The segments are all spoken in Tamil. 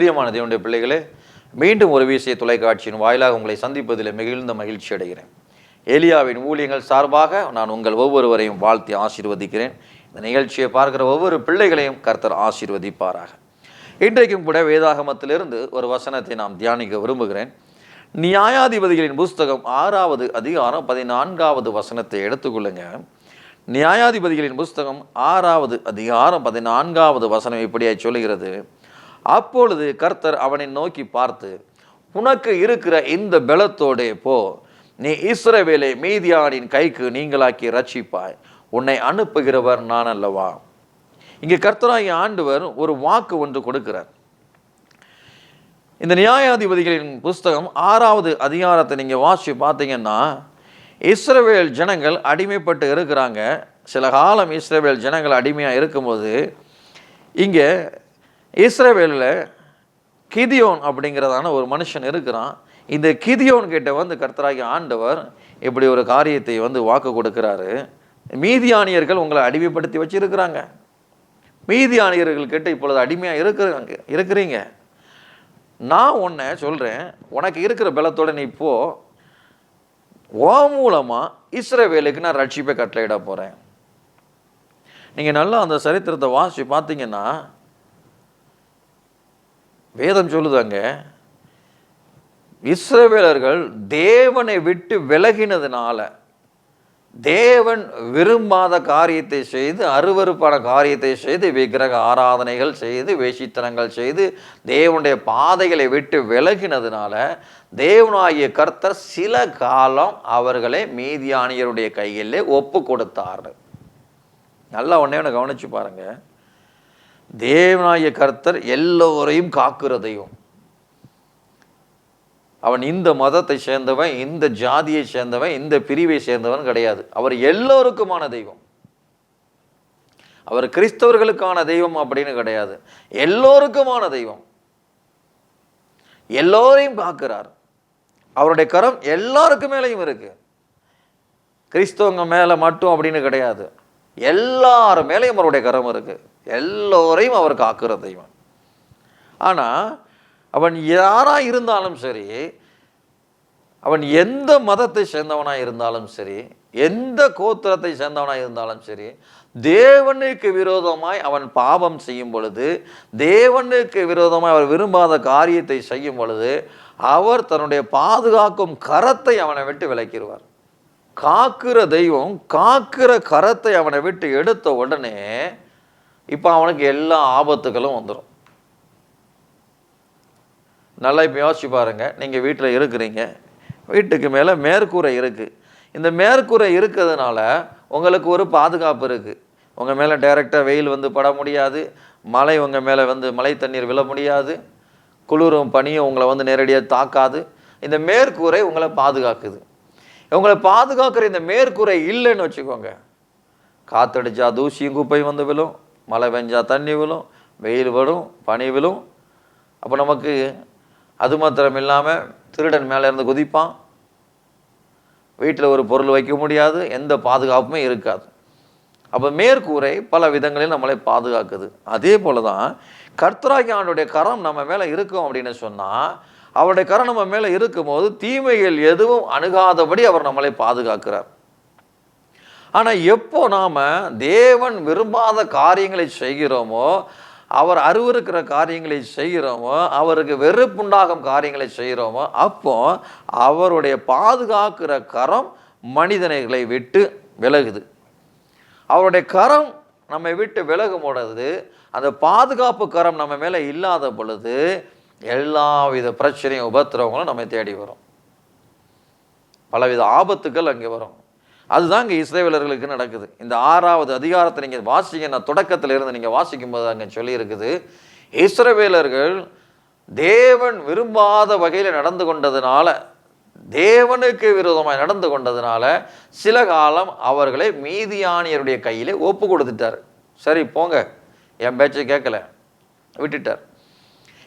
பிரியமான தேவனுடைய பிள்ளைகளே மீண்டும் ஒரு வீசிய தொலைக்காட்சியின் வாயிலாக உங்களை சந்திப்பதில் மிகுந்த மகிழ்ச்சி அடைகிறேன். ஏலியாவின் ஊழியங்கள் சார்பாக நான் உங்கள் ஒவ்வொருவரையும் வாழ்த்தி ஆசீர்வதிக்கிறேன். இந்த நிகழ்ச்சியை பார்க்கிற ஒவ்வொரு பிள்ளைகளையும் கர்த்தர் ஆசீர்வதிப்பாராக. இன்றைக்கும் கூட வேதாகமத்திலிருந்து ஒரு வசனத்தை நாம் தியானிக்க விரும்புகிறேன். நியாயாதிபதிகளின் புஸ்தகம் ஆறாவது அதிகாரம் பதினான்காவது வசனத்தை எடுத்துக்கொள்ளுங்க. நியாயாதிபதிகளின் புஸ்தகம் ஆறாவது அதிகாரம் பதினான்காவது வசனம் இப்படியாய் சொல்கிறது அப்பொழுது கர்த்தர் அவனை நோக்கி பார்த்து உனக்கு இருக்கிற இந்த பலத்தோடே போ. நீ இஸ்ரவேலை மீதியானின் கைக்கு நீங்களாக்கி ரட்சிப்பாய் உன்னை அனுப்புகிறவர் நான் அல்லவா? இங்கே கர்த்தராகிய ஆண்டவர் ஒரு வாக்கு ஒன்று கொடுக்கிறார். இந்த நியாயாதிபதிகளின் புஸ்தகம் ஆறாவது அதிகாரத்தை நீங்கள் வாசி பார்த்தீங்கன்னா இஸ்ரவேல் ஜனங்கள் அடிமைப்பட்டு இருக்கிறாங்க. சில காலம் இஸ்ரவேல் ஜனங்கள் அடிமையாக இருக்கும்போது இங்கே இஸ்ரேவேலில் கிதியோன் அப்படிங்கிறதான ஒரு மனுஷன் இருக்கிறான். இந்த கிதியோன் கிட்ட வந்து கர்த்தராகி ஆண்டவர் இப்படி ஒரு காரியத்தை வந்து வாக்கு கொடுக்குறாரு. மீதியானியர்கள் உங்களை அடிமைப்படுத்தி வச்சுருக்கிறாங்க. மீதியானியர்கள் கிட்ட இப்பொழுது அடிமையாக இருக்கிறாங்க இருக்கிறீங்க. நான் உன்னை சொல்கிறேன் உனக்கு இருக்கிற பலத்தோட நீ இப்போ ஓ மூலமாக இஸ்ரேவேலுக்கு நான் ரட்சிப்பை கட்டளையிட போகிறேன் நீங்கள் நல்லா அந்த சரித்திரத்தை வாசி பார்த்தீங்கன்னா வேதம் சொல்லுதாங்க இஸ்ரவேலர்கள் தேவனை விட்டு விலகினதுனால தேவன் விரும்பாத காரியத்தை செய்து அருவருப்பான காரியத்தை செய்து விக்கிரக ஆராதனைகள் செய்து வேஷித்தனங்கள் செய்து தேவனுடைய பாதைகளை விட்டு விலகினதுனால தேவனாகிய கர்த்தர் சில காலம் அவர்களை மீதியானியருடைய கையிலே ஒப்பு கொடுத்தார். நல்லா உடனே ஒன்று கவனிச்சு பாருங்கள் தேவநாய கர்த்தர் எல்லோரையும் காக்கிற தெய்வம். அவன் இந்த மதத்தை சேர்ந்தவன் இந்த ஜாதியை சேர்ந்தவன் இந்த பிரிவை சேர்ந்தவன் கிடையாது. அவர் எல்லோருக்குமான தெய்வம். அவர் கிறிஸ்தவர்களுக்கான தெய்வம் அப்படின்னு கிடையாது. எல்லோருக்குமான தெய்வம். எல்லோரையும் காக்கிறார். அவருடைய கரம் எல்லாருக்கு மேலேயும் இருக்கு. கிறிஸ்தவங்க மேலே மட்டும் அப்படின்னு கிடையாது. எல்லார் மேலேயும் அவருடைய கரம் இருக்கு. எல்லோரையும் அவர் காக்கிற தெய்வம். ஆனால் அவன் யாராக இருந்தாலும் சரி அவன் எந்த மதத்தை சேர்ந்தவனாக இருந்தாலும் சரி எந்த கோத்திரத்தை சேர்ந்தவனாக இருந்தாலும் சரி தேவனுக்கு விரோதமாய் அவன் பாவம் செய்யும் பொழுது தேவனுக்கு விரோதமாய் அவர் விரும்பாத காரியத்தை செய்யும் பொழுது அவர் தன்னுடைய பாதுகாக்கும் கரத்தை அவனை விட்டு விளக்கிடுவார் காக்கிற தெய்வம் காக்கிற கரத்தை அவனை விட்டு எடுத்த உடனே இப்போ அவனுக்கு எல்லா ஆபத்துகளும் வந்துடும் நல்லா இப்போ யோசிச்சு பாருங்கள் நீங்கள் வீட்டில் இருக்கிறீங்க. வீட்டுக்கு மேலே மேற்கூரை இருக்குது இந்த மேற்கூரை இருக்கிறதுனால உங்களுக்கு ஒரு பாதுகாப்பு இருக்குது உங்கள் மேலே டைரெக்டாக வெயில் வந்து பட முடியாது. மழை உங்கள் மேலே வந்து மழை தண்ணீர் விழ முடியாது. குளிரும் பனியும் உங்களை வந்து நேரடியாக தாக்காது. இந்த மேற்கூரை உங்களை பாதுகாக்குது. உங்களை பாதுகாக்கிற இந்த மேற்கூரை இல்லைன்னு வச்சுக்கோங்க. காற்றடிச்சா தூசியும் குப்பையும் வந்து விழும். மழை பெஞ்சால் தண்ணி விழும் வெயில் வரும் பனி விழும். அப்போ நமக்கு அது மாத்திரம் இல்லாமல் திருடன் மேலே இருந்து குதிப்பான். வீட்டில் ஒரு பொருள் வைக்க முடியாது எந்த பாதுகாப்புமே இருக்காது. அப்போ மேற்கூரை பல விதங்களில் நம்மளை பாதுகாக்குது. அதே போல தான் கர்த்தராகி ஆண்டுடைய கரம் நம்ம மேலே இருக்கும் அப்படின்னு சொன்னால் அவருடைய கரம் நம்ம மேலே இருக்கும்போது தீமைகள் எதுவும் அணுகாதபடி அவர் நம்மளை பாதுகாக்கிறார். ஆனால் எப்போ நாம் தேவன் விரும்பாத காரியங்களை செய்கிறோமோ அவர் அருவருக்கிற காரியங்களை செய்கிறோமோ அவருக்கு வெறுப்புண்டாகும் காரியங்களை செய்கிறோமோ அப்போ அவருடைய பாதுகாக்கிற கரம் மனிதனைகளை விட்டு விலகுது. அவருடைய கரம் நம்மை விட்டு விலகும் பொழுது அந்த பாதுகாப்பு கரம் நம்ம மேலே இல்லாத பொழுது எல்லாவித பிரச்சனையும் உபத்திரவங்களும் நம்மை தேடி வரும். பலவித ஆபத்துக்கள் அங்கே வரும். அதுதான் இங்கே இஸ்ரேவேலர்களுக்கு நடக்குது. இந்த ஆறாவது அதிகாரத்தை நீங்கள் வாசிங்க நான் தொடக்கத்தில் இருந்து நீங்கள் வாசிக்கும் போது அங்கே சொல்லியிருக்குது இஸ்ரவேலர்கள் தேவன் விரும்பாத வகையில் நடந்து கொண்டதுனால தேவனுக்கு விரோதமாக நடந்து கொண்டதுனால சில காலம் அவர்களை மீதியானியருடைய கையிலே ஒப்பு கொடுத்துட்டார். சரி போங்க. என் பேச்சை கேட்கல. விட்டுட்டார்.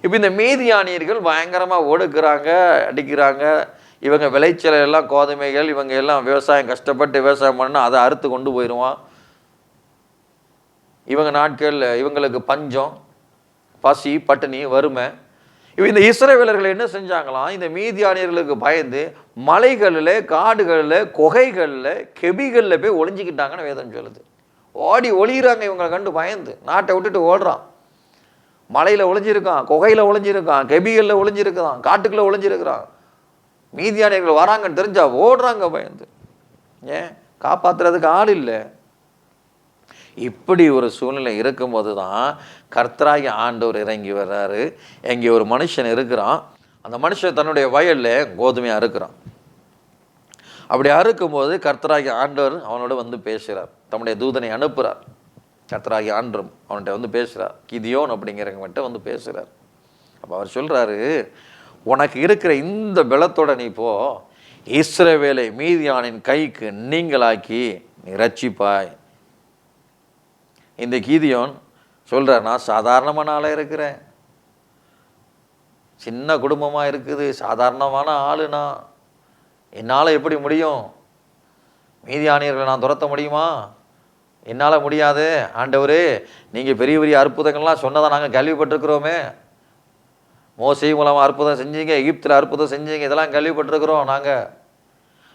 இப்போ இந்த மீதியானியர்கள் பயங்கரமாக ஒடுக்குறாங்க அடிக்கிறாங்க. இவங்க விளைச்சல் எல்லாம் கோதுமைகள் இவங்க எல்லாம் விவசாயம் கஷ்டப்பட்டு விவசாயம் பண்ணால் அதை அறுத்து கொண்டு போயிடுவான். இவங்க நாட்களில் இவங்களுக்கு பஞ்சம் பசி பட்டினி வறுமை. இவ இந்த இஸ்ரவேலர்கள் என்ன செஞ்சாங்களாம்? இந்த மீதியானியர்களுக்கு பயந்து மலைகளில் காடுகளில் குகைகளில் கெபிகளில் போய் ஒளிஞ்சிக்கிட்டாங்கன்னு வேதம் சொல்லுது. ஓடி ஒளிகிறாங்க இவங்களை கண்டு பயந்து. நாட்டை விட்டுட்டு ஓடுறான். மலையில் ஒளிஞ்சிருக்கான் குகையில் ஒளிஞ்சிருக்கான் கெபிகளில் ஒளிஞ்சிருக்கான் காட்டுக்குள்ளே ஒளிஞ்சிருக்கிறான். மீதியானியர்கள் வராங்கன்னு தெரிஞ்சா ஓடுறாங்க பயந்து. ஏன்? காப்பாத்துறதுக்கு ஆள் இல்லை. இப்படி ஒரு சூழ்நிலை இருக்கும்போது தான் கர்த்தராகி ஆண்டவர் இறங்கி வர்றாரு. இங்கே ஒரு மனுஷன் இருக்கிறான். அந்த மனுஷன் தன்னுடைய வயலில் கோதுமையை அறுக்கிறான் அப்படி அறுக்கும்போது கர்த்தராகி ஆண்டவர் அவனோட வந்து பேசுகிறார் தம்முடைய தூதனை அனுப்புகிறார் கர்த்தராகி ஆண்டரும் அவன்கிட்ட வந்து பேசுகிறார் கிதியோன் அப்படிங்கிறவங்ககிட்ட வந்து பேசுகிறார் அப்போ அவர் சொல்கிறாரு உனக்கு இருக்கிற இந்த பலத்தோட நீ போ. இஸ்ரவேலை மீதியானின் கைக்கு நீங்களாக்கி நீ ரட்சிப்பாய் இந்த கீதியோன் சொல்கிறார் நான் சாதாரணமான ஆளாக இருக்கிறேன். சின்ன குடும்பமாக இருக்குது சாதாரணமான ஆள் நான் என்னால் எப்படி முடியும்? மீதியானியர்களை நான் துரத்த முடியுமா? என்னால் முடியாது. ஆண்டவரே நீங்கள் பெரிய பெரிய அற்புதங்கள்லாம் சொன்னதை நாங்கள் கேள்விப்பட்டிருக்கிறோமே. மோசை மூலமாக அற்புதம் செஞ்சீங்க எகிப்தில் அற்புதம் செஞ்சீங்க இதெல்லாம் கேள்விப்பட்டிருக்கிறோம் நாங்கள்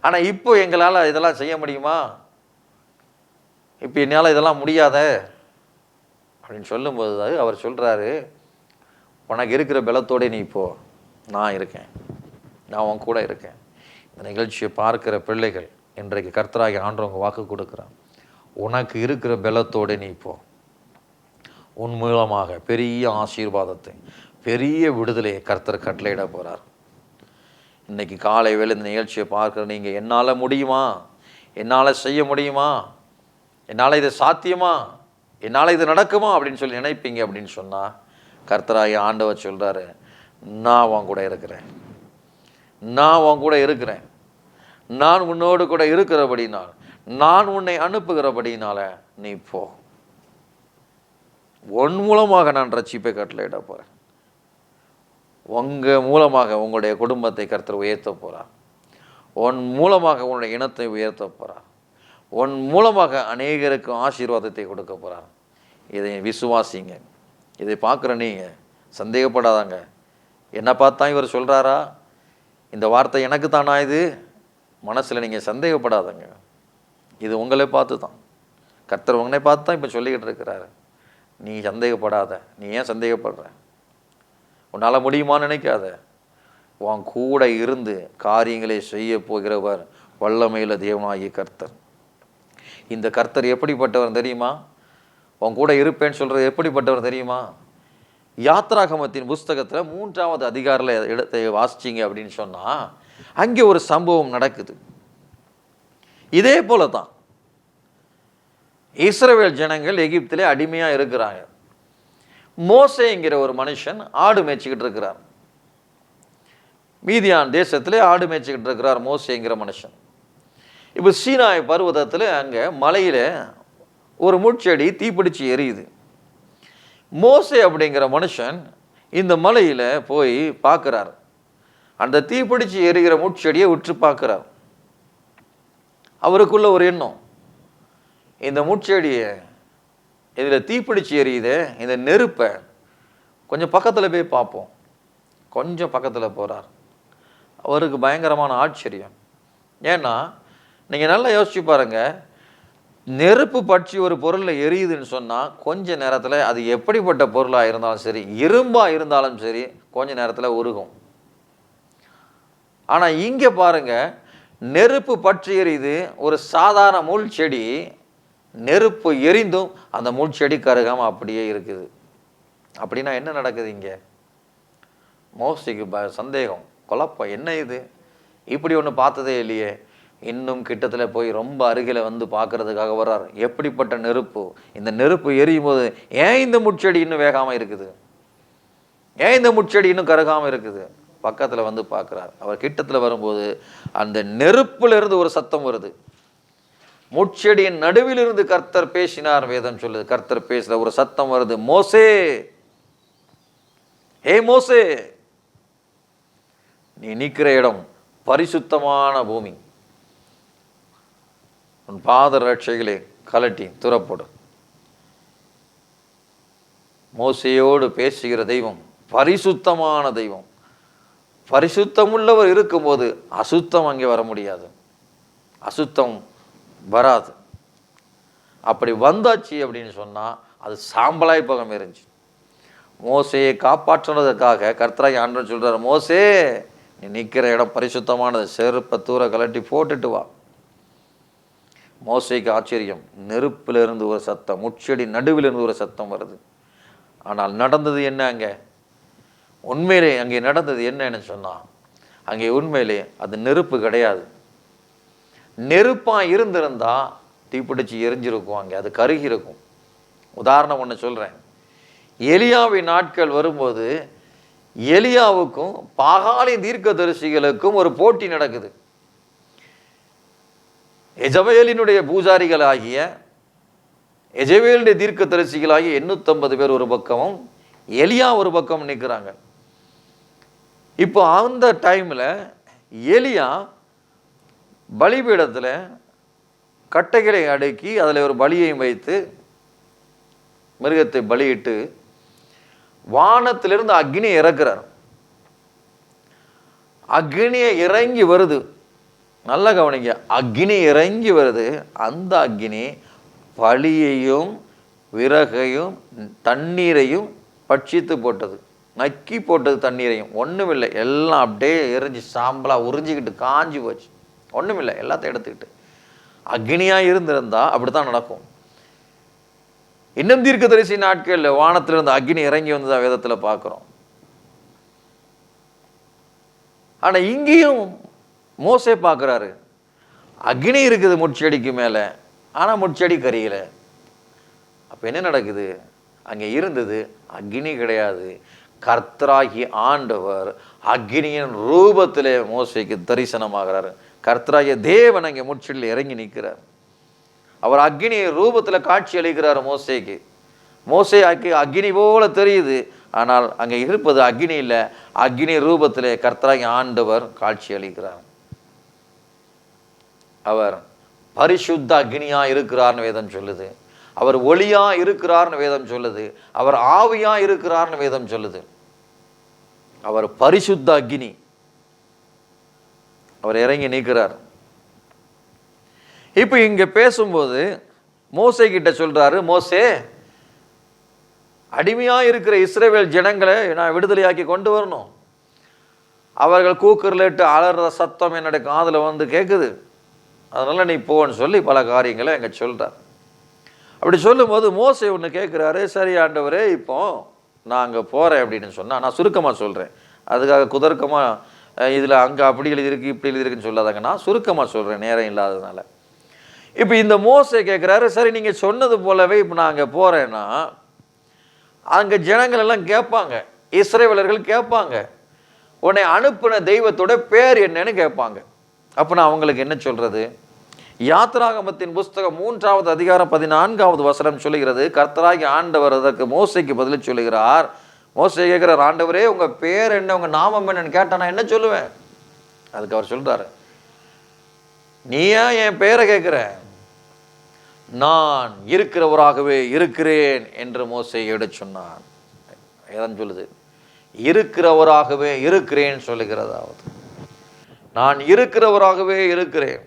ஆனால் இப்போ எங்களால் இதெல்லாம் செய்ய முடியுமா? இப்போ என்னால் இதெல்லாம் முடியாத? அப்படின்னு சொல்லும்போது அவர் சொல்கிறாரு உனக்கு இருக்கிற பலத்தோட நீ இப்போ நான் இருக்கேன். நான் உன் கூட இருக்கேன். இந்த நிகழ்ச்சியை பார்க்கிற பிள்ளைகள் இன்றைக்கு கர்த்தராகி ஆண்டவங்க வாக்கு கொடுக்குறான் உனக்கு இருக்கிற பலத்தோட நீ இப்போ உன் மூலமாக பெரிய ஆசீர்வாதத்தை பெரிய விடுதலையை கர்த்தர் கட்டளையிட போகிறார் இன்றைக்கி காலை வேளை இந்த நிகழ்ச்சியை பார்க்குற நீங்கள் என்னால் முடியுமா? என்னால் செய்ய முடியுமா? என்னால் இது சாத்தியமா? என்னால் இது நடக்குமா? அப்படின்னு சொல்லி நினைப்பீங்க அப்படின்னு சொன்னால் கர்த்தராகி ஆண்டவர் சொல்கிறாரு நான் உன் கூட இருக்கிறேன். நான் உன் கூட இருக்கிறேன். நான் உன்னோடு கூட இருக்கிறபடினால் நான் உன்னை அனுப்புகிறபடினால நீ போ. உன் மூலமாக நான் ரட்சிப்பை கட்டளையிட போகிறேன் உங்கள் மூலமாக உங்களுடைய குடும்பத்தை கருத்தர் உயர்த்த போகிறார் உன் மூலமாக உன்னுடைய இனத்தை உயர்த்த போகிறார் உன் மூலமாக அநேகருக்கு ஆசீர்வாதத்தை கொடுக்க போகிறார் இதை விசுவாசிங்க. இதை பார்க்குற நீங்கள் சந்தேகப்படாதாங்க. என்ன பார்த்தா இவர் சொல்கிறாரா இந்த வார்த்தை எனக்கு தானா இது? மனசில் நீங்கள் சந்தேகப்படாதங்க. இது உங்களை பார்த்து தான். கர்த்தர் உங்களை பார்த்து தான் இப்போ சொல்லிக்கிட்டு இருக்கிறாரு. நீ சந்தேகப்படாத. நீ ஏன் சந்தேகப்படுற? உன்னால் முடியுமான்னு நினைக்காத? உன் கூட இருந்து காரியங்களை செய்ய போகிறவர் வல்லமையில் தேவனாகிய கர்த்தர். இந்த கர்த்தர் எப்படிப்பட்டவர் தெரியுமா? உன் கூட இருப்பேன்னு சொல்கிறது எப்படிப்பட்டவர் தெரியுமா? யாத்ராகமத்தின் புஸ்தகத்தில் மூன்றாவது அதிகாரில் இடத்தை வாசிச்சிங்க அப்படின்னு சொன்னால் அங்கே ஒரு சம்பவம் நடக்குது. இதே போல தான் இஸ்ரேல் ஜனங்கள் எகிப்திலே அடிமையாக இருக்கிறாங்க. மோசேங்கிற ஒரு மனுஷன் ஆடு மேய்ச்சிக்கிட்டு இருக்கிறார். மீதியான் தேசத்தில் ஆடு மேய்ச்சிக்கிட்டு இருக்கிறார் மோசேங்கிற மனுஷன். இப்போ சீனாய் பர்வதத்தில் அங்கே மலையில் ஒரு முட்செடி தீப்பிடிச்சு எரியுது. மோசே அப்படிங்கிற மனுஷன் இந்த மலையில் போய் பார்க்குறார். அந்த தீப்பிடிச்சு எரிகிற முட்செடியை உற்று பார்க்குறார். அவருக்குள்ள ஒரு எண்ணம். இந்த முட்செடியை இதில் தீப்பிடிச்சு எரியுது இந்த நெருப்பை கொஞ்சம் பக்கத்தில் போய் பார்ப்போம். கொஞ்சம் பக்கத்தில் போகிறார் அவருக்கு பயங்கரமான ஆச்சரியம். ஏன்னா நீங்கள் நல்லா யோசிச்சு பாருங்கள் நெருப்பு பற்றி ஒரு பொருளில் எரியுதுன்னு சொன்னால் கொஞ்ச நேரத்தில் அது எப்படிப்பட்ட பொருளாக இருந்தாலும் சரி இரும்பாக இருந்தாலும் சரி கொஞ்ச நேரத்தில் உருகும். ஆனால் இங்கே பாருங்க நெருப்பு பற்றி எரியுது ஒரு சாதாரண முள் செடி நெருப்பு எரிந்தும் அந்த முள் கருகாமல் அப்படியே இருக்குது. அப்படின்னா என்ன நடக்குது இங்கே? மோஸ்டிக்கு ப சந்தேகம் குழப்பம். என்ன இது? இப்படி ஒன்று பார்த்ததே இல்லையே. இன்னும் கிட்டத்தில் போய் ரொம்ப அருகில் வந்து பார்க்கறதுக்காக வர்றார். எப்படிப்பட்ட நெருப்பு? இந்த நெருப்பு எரியும் போது ஏன் இந்த முட்செடி இன்னும் வேகாமல் இருக்குது? ஏன் இந்த முட்செடி இன்னும் கருகாமல் இருக்குது? பக்கத்தில் வந்து பார்க்குறார். அவர் கிட்டத்தில் வரும்போது அந்த நெருப்புலேருந்து ஒரு சத்தம் வருது. முட்செடியின் நடுவில் இருந்து கர்த்தர் பேசினார் வேதம் சொல்லுது. கர்த்தர் பேசுற ஒரு சத்தம் வருது. மோசே! ஏ மோசே! நீ நிற்கிற இடம் பரிசுத்தமான பூமி. உன் பாத ரட்சைகளை கலட்டி துறப்படும் மோசையோடு பேசுகிற தெய்வம் பரிசுத்தமான தெய்வம். பரிசுத்தமுள்ளவர் இருக்கும்போது அசுத்தம் அங்கே வர முடியாது. அசுத்தம் வராது. அப்படி வந்தாச்சு அப்படின்னு சொன்னால் அது சாம்பலாய் பகம் இருந்துச்சு. மோசையை காப்பாற்றுனதுக்காக கர்த்தராய் ஆண்டவர் சொல்கிறார் மோசே நீ நிற்கிற இடம் பரிசுத்தமானது. செருப்பை தூர கலட்டி போட்டுட்டு வா. மோசைக்கு ஆச்சரியம். நெருப்பிலிருந்து ஒரு சத்தம் முச்செடி நடுவிலிருந்து ஒரு சத்தம் வருது. ஆனால் நடந்தது என்ன அங்கே? உண்மையிலே அங்கே நடந்தது என்னன்னு சொன்னால் அங்கே உண்மையிலே அது நெருப்பு கிடையாது. நெருப்பாக இருந்திருந்தால் தீப்பிடிச்சு எரிஞ்சிருக்கும் அங்கே அது கருகி இருக்கும் உதாரணம் ஒன்று சொல்கிறேன் எலியாவின் நாட்கள் வரும்போது எலியாவுக்கும் பாகாலி தீர்க்கதரிசிகளுக்கும் ஒரு போட்டி நடக்குது. எஜபேலினுடைய பூஜாரிகளாகிய எஜவேலுடைய தீர்க்கதரிசிகளாகிய எண்ணூற்றம்பது பேர் ஒரு பக்கமும் எலியா ஒரு பக்கம் நிற்கிறாங்க இப்போ அந்த டைமில் எலியா பலிபீடத்தில் கட்டைகளை அடுக்கி அதில் ஒரு பலியையும் வைத்து மிருகத்தை பலியிட்டு வானத்திலிருந்து அக்னி இறக்குறார். அக்னியை இறங்கி வருது. நல்லா கவனிங்க. அக்னி இறங்கி வருது. அந்த அக்னி பழியையும் விறகையும் தண்ணீரையும் பட்சித்து போட்டது. நக்கி போட்டது தண்ணீரையும். ஒண்ணுமில்லை. எல்லாம் அப்படியே எரிஞ்சு சாம்பலாக உறிஞ்சிக்கிட்டு காஞ்சி போச்சு. ஒண்ணுமில்லை எல்லாத்தையும் எடுத்துக்கிட்டு. அக்னியாக இருந்திருந்தா அப்படி தான் நடக்கும். இன்னும் தீர்க்கதரிசி நாட்களில் வானத்திலிருந்து அக்னி இறங்கி வந்ததாக வேதத்தில் பார்க்குறோம். ஆனா இங்கேயும் மோசே பார்க்குறாரு. அக்னி இருக்குது முட்செடிக்கு மேலே ஆனா முட்செடி கரியல. அப்போ என்ன நடக்குது? அங்கே இருந்தது அக்னி கிடையாது. கர்த்தராகி ஆண்டவர் அக்னியின் ரூபத்திலே மோசைக்கு தரிசனமாகிறாரு. கர்த்தராகிய தேவன் அங்கே முற்றில் இறங்கி நிற்கிறார். அவர் அக்னி ரூபத்தில் காட்சி அளிக்கிறார் மோசேக்கு. மோசே அக்கி அக்னி போல தெரியுது. ஆனால் அங்கே இருப்பது அக்னி இல்லை. அக்னி ரூபத்தில் கர்த்தராகி ஆண்டவர் காட்சி அளிக்கிறார். அவர் பரிசுத்த அக்னியாக இருக்கிறார்னு வேதம் சொல்லுது. அவர் ஒளியாக இருக்கிறார்னு வேதம் சொல்லுது. அவர் ஆவியாக இருக்கிறார்னு வேதம் சொல்லுது. அவர் பரிசுத்த அக்னி. அவர் இறங்கி நீக்கிறார். இப்போ இங்கே பேசும்போது மோசை கிட்ட சொல்கிறாரு மோசே அடிமையாக இருக்கிற இஸ்ரேவேல் ஜனங்களை நான் விடுதலையாக்கி கொண்டு வரணும். அவர்கள் கூக்குரலிட்டு அலற சத்தம் என்னுடைய காதில் வந்து கேட்குது அதனால் நீ போன்னு சொல்லி பல காரியங்களை எங்கே சொல்கிறார் அப்படி சொல்லும்போது மோசை ஒன்று கேட்குறாரு சரி ஆண்டவரே இப்போ நான் அங்கே போகிறேன் அப்படின்னு சொன்னால் நான் சுருக்கமாக சொல்கிறேன் அதுக்காக குதர்க்கமாக இதில் அங்கே அப்படி எழுதியிருக்கு இப்படி எழுதியிருக்குன்னு சொல்லாதாங்க. நான் சுருக்கமாக சொல்கிறேன் நேரம் இல்லாததுனால. இப்போ இந்த மோசை கேட்குறாரு சரி நீங்கள் சொன்னது போலவே இப்போ நான் அங்கே போகிறேன்னா அங்கே ஜனங்கள் எல்லாம் கேட்பாங்க இஸ்ரேவலர்கள் கேட்பாங்க. உன்னை அனுப்பின தெய்வத்தோட பேர் என்னன்னு கேட்பாங்க. அப்போ நான் அவங்களுக்கு என்ன சொல்கிறது யாத்ராகமத்தின் புஸ்தகம் மூன்றாவது அதிகாரம் பதினான்காவது வசனம் சொல்லுகிறது கர்த்தராகி ஆண்டவர் அதற்கு மோசைக்கு பதில் சொல்லுகிறார் மோசை கேட்குறார் ஆண்டவரே உங்கள் பேர் என்ன? உங்கள் நாமம் என்னன்னு கேட்டால் நான் என்ன சொல்லுவேன்? அதுக்கு அவர் சொல்கிறாரு நீ ஏன் என் பெயரை கேட்குற நான் இருக்கிறவராகவே இருக்கிறேன் என்று மோசை எடுத்து சொன்னான் ஏதான் சொல்லுது இருக்கிறவராகவே இருக்கிறேன் சொல்லுகிறதாவது நான் இருக்கிறவராகவே இருக்கிறேன்.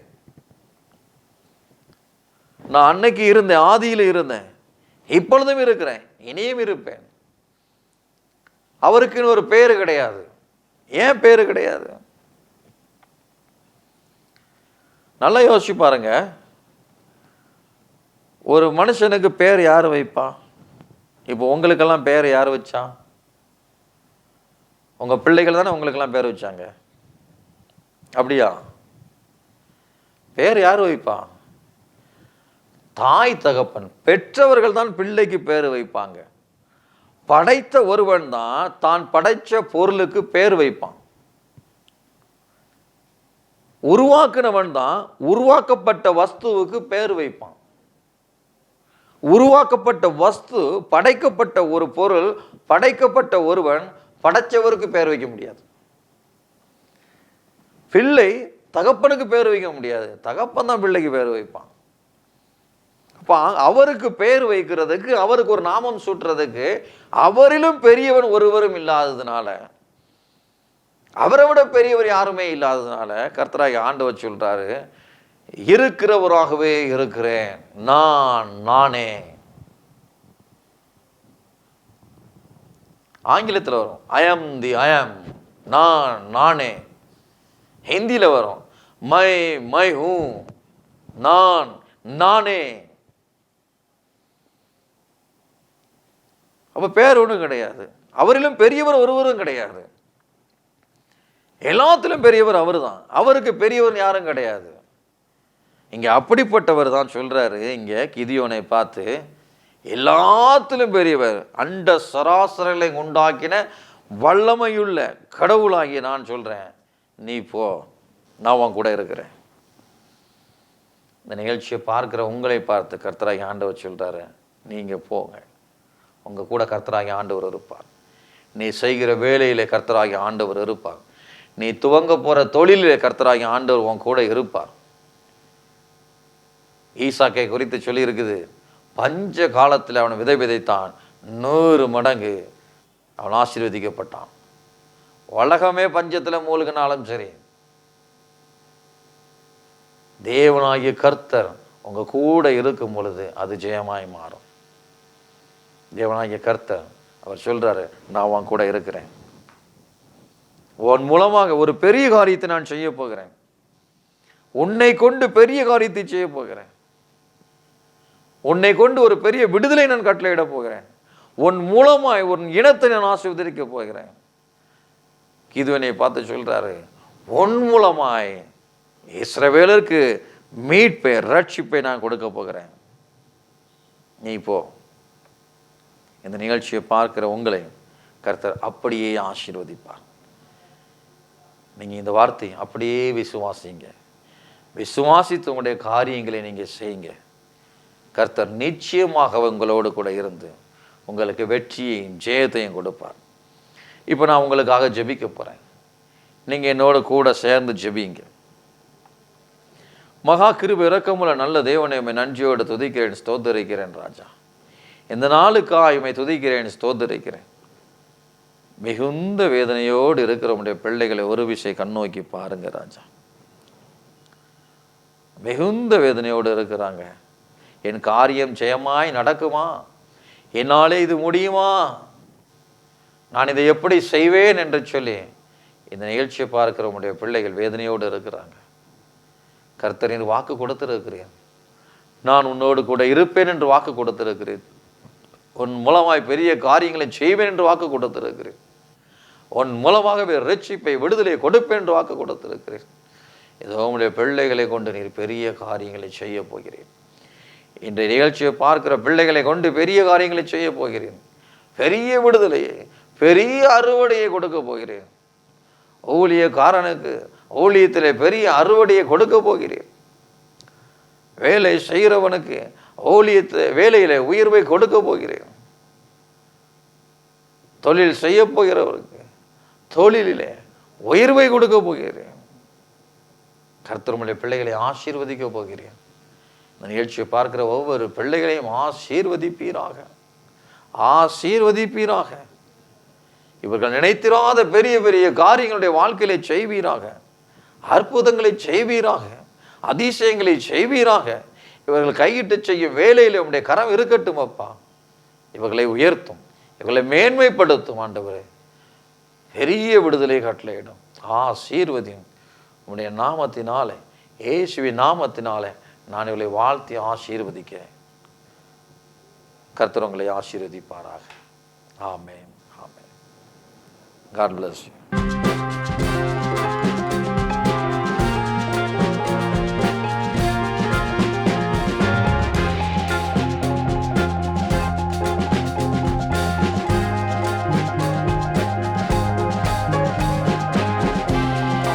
நான் அன்னைக்கு இருந்தேன் ஆதியில் இருந்தேன் இப்பொழுதும் இருக்கிறேன் இனியும் இருப்பேன். அவருக்குன்னு ஒரு பேர் கிடையாது. ஏன் பேர் கிடையாது? நல்லா யோசிச்சு பாருங்க. ஒரு மனுஷனுக்கு பேர் யார் வைப்பா? இப்போ உங்களுக்கெல்லாம் பேர் யார் வச்சான் உங்கள் பிள்ளைகள் தானே உங்களுக்கெல்லாம் பேர் வச்சாங்க. அப்படியா? பேர் யார் வைப்பா? தாய் தகப்பன். பெற்றவர்கள் தான் பிள்ளைக்கு பேர் வைப்பாங்க. படைத்த ஒருவன் தான் தான் படைச்ச பொருளுக்கு பேர் வைப்பான். உருவாக்குனவன் தான் உருவாக்கப்பட்ட வஸ்துவுக்கு பேர் வைப்பான். உருவாக்கப்பட்ட வஸ்து படைக்கப்பட்ட ஒரு பொருள் படைக்கப்பட்ட ஒருவன் படைச்சவருக்கு பேர் வைக்க முடியாது. பிள்ளை தகப்பனுக்கு பேர் வைக்க முடியாது. தகப்பன் தான் பிள்ளைக்கு பேர் வைப்பான். அப்போ அவருக்கு பெயர் வைக்கிறதுக்கு அவருக்கு ஒரு நாமம் சூட்டுறதுக்கு அவரிலும் பெரியவன் ஒருவரும் இல்லாததுனால அவரை விட பெரியவர் யாருமே இல்லாததுனால கர்த்தராகி ஆண்டவர் சொல்கிறாரு இருக்கிறவராகவே இருக்கிறேன். நான் நானே. ஆங்கிலத்தில் வரும் ஐஎம் தி ஐஎம் நான் நானே. ஹிந்தியில் வரும் மை மை ஹூ நான் நானே. அப்போ பேர் ஒன்றும் கிடையாது. அவரிலும் பெரியவர் ஒருவரும் கிடையாது. எல்லாத்திலும் பெரியவர் அவர் தான் அவருக்கு பெரியவர் யாரும் கிடையாது. இங்கே அப்படிப்பட்டவர் தான் சொல்கிறாரு இங்கே கிதியோனை பார்த்து எல்லாத்திலும் பெரியவர் அண்ட சராசரங்களை உண்டாக்கின வல்லமையுள்ள கடவுளாகிய நான் சொல்கிறேன் நீ போ நான் உன் கூட இருக்கிறேன். இந்த நிகழ்ச்சியை பார்க்குற உங்களை பார்த்து கர்த்தராகி ஆண்டவர் சொல்கிறாரு நீங்கள் போங்க. உங்க கூட கர்த்தராகி ஆண்டவர் இருப்பார். நீ செய்கிற வேலையிலே கர்த்தராகி ஆண்டவர் இருப்பார். நீ துவங்க போற தொழிலிலே கர்த்தராகி ஆண்டவர் உன் கூட இருப்பார். ஈசாக்கை குறித்து சொல்லி இருக்குது பஞ்ச காலத்தில் அவன் விதை விதைத்தான் நூறு மடங்கு அவன் ஆசீர்வதிக்கப்பட்டான். உலகமே பஞ்சத்தில் மூழ்கினாலும் சரி தேவனாகிய கர்த்தர் உங்க கூட இருக்கும் பொழுது அது ஜெயமாய் மாறும். தேவனாகிய கர்த்தர் அவர் சொல்கிறாரு நான் உன் கூட இருக்கிறேன். உன் மூலமாக ஒரு பெரிய காரியத்தை நான் செய்ய போகிறேன். உன்னை கொண்டு பெரிய காரியத்தை செய்ய போகிறேன். உன்னை கொண்டு ஒரு பெரிய விடுதலை நான் கட்டளையிட போகிறேன். உன் மூலமாய் உன் இனத்தை நான் ஆசீர்வதிக்க போகிறேன். கிதுவனை பார்த்து சொல்கிறாரு உன் மூலமாய் இஸ்ரவேலருக்கு மீட்பை ரட்சிப்பை நான் கொடுக்க போகிறேன். நீ போ. இந்த நிகழ்ச்சியை பார்க்கிற உங்களை கர்த்தர் அப்படியே ஆசீர்வதிப்பார். நீங்கள் இந்த வார்த்தையை அப்படியே விசுவாசிங்க. விசுவாசித்து உங்களுடைய காரியங்களை நீங்கள் செய்யுங்க. கர்த்தர் நிச்சயமாக உங்களோடு கூட இருந்து உங்களுக்கு வெற்றியையும் ஜெயத்தையும் கொடுப்பார். இப்போ நான் உங்களுக்காக ஜெபிக்க போறேன். நீங்கள் என்னோட கூட சேர்ந்து ஜெபிங்க. மகா கிருப இறக்கமுள்ள நல்ல தேவனை நன்றியோடு துதிக்கிறேன் ஸ்தோத்தரிக்கிறேன் ராஜா. இந்த நாளுக்காக இமை துதிக்கிறேன் ஸ்தோத்தரிக்கிறேன். மிகுந்த வேதனையோடு இருக்கிற உடைய பிள்ளைகளை ஒரு விஷயம் கண்ணோக்கி பாருங்க ராஜா. மிகுந்த வேதனையோடு இருக்கிறாங்க. என் காரியம் ஜெயமாய் நடக்குமா? என்னாலே இது முடியுமா? நான் இதை எப்படி செய்வேன் என்று சொல்லி இந்த நிகழ்ச்சியை பார்க்கிற உடைய பிள்ளைகள் வேதனையோடு இருக்கிறாங்க. கர்த்தரின் வாக்கு கொடுத்திருக்கிறேன் நான் உன்னோடு கூட இருப்பேன் என்று வாக்கு கொடுத்திருக்கிறேன் உன் மூலமாய் பெரிய காரியங்களை செய்வேன் என்று வாக்கு கொடுத்திருக்கிறேன். உன் மூலமாகவே ரட்சிப்பை விடுதலை கொடுப்பேன் என்று வாக்கு கொடுத்திருக்கிறேன். ஏதோ உங்களுடைய பிள்ளைகளை கொண்டு நீர் பெரிய காரியங்களை செய்ய போகிறேன். இன்றைய நிகழ்ச்சியை பார்க்கிற பிள்ளைகளை கொண்டு பெரிய காரியங்களை செய்ய போகிறேன். பெரிய விடுதலையை பெரிய அறுவடையை கொடுக்க போகிறேன். ஊழியக்காரனுக்கு ஊழியத்திலே பெரிய அறுவடையை கொடுக்க போகிறேன். வேலை செய்கிறவனுக்கு ஊழியத்தை வேலையில் உயர்வை கொடுக்க போகிறேன். தொழில் செய்ய போகிறவருக்கு தொழிலில் உயர்வை கொடுக்க போகிறேன். கர்த்தருடைய பிள்ளைகளை ஆசீர்வதிக்க போகிறேன். இந்த நிகழ்ச்சியை பார்க்கிற ஒவ்வொரு பிள்ளைகளையும் ஆசீர்வதிப்பீராக. ஆசீர்வதிப்பீராக. இவர்கள் நினைத்திராத பெரிய பெரிய காரியங்களுடைய வாழ்க்கையிலே செய்வீராக. அற்புதங்களை செய்வீராக. அதிசயங்களை செய்வீராக. இவர்கள் கையிட்டு செய்யும் வேலையில் உம்முடைய கரம் இருக்கட்டும் அப்பா. இவர்களை உயர்த்தும் இவர்களை மேன்மைப்படுத்தும் ஆண்டவரே. பெரிய விடுதலை கட்டளையிடும் ஆசீர்வதியும் உம்முடைய நாமத்தினாலே இயேசுவி நாமத்தினாலே நான் இவளை வாழ்த்தி ஆசீர்வதிக்கிறேன். கர்த்தர் உங்களை ஆசீர்வதிப்பாராக. ஆமே ஆமே காட் பிளஸ் யூ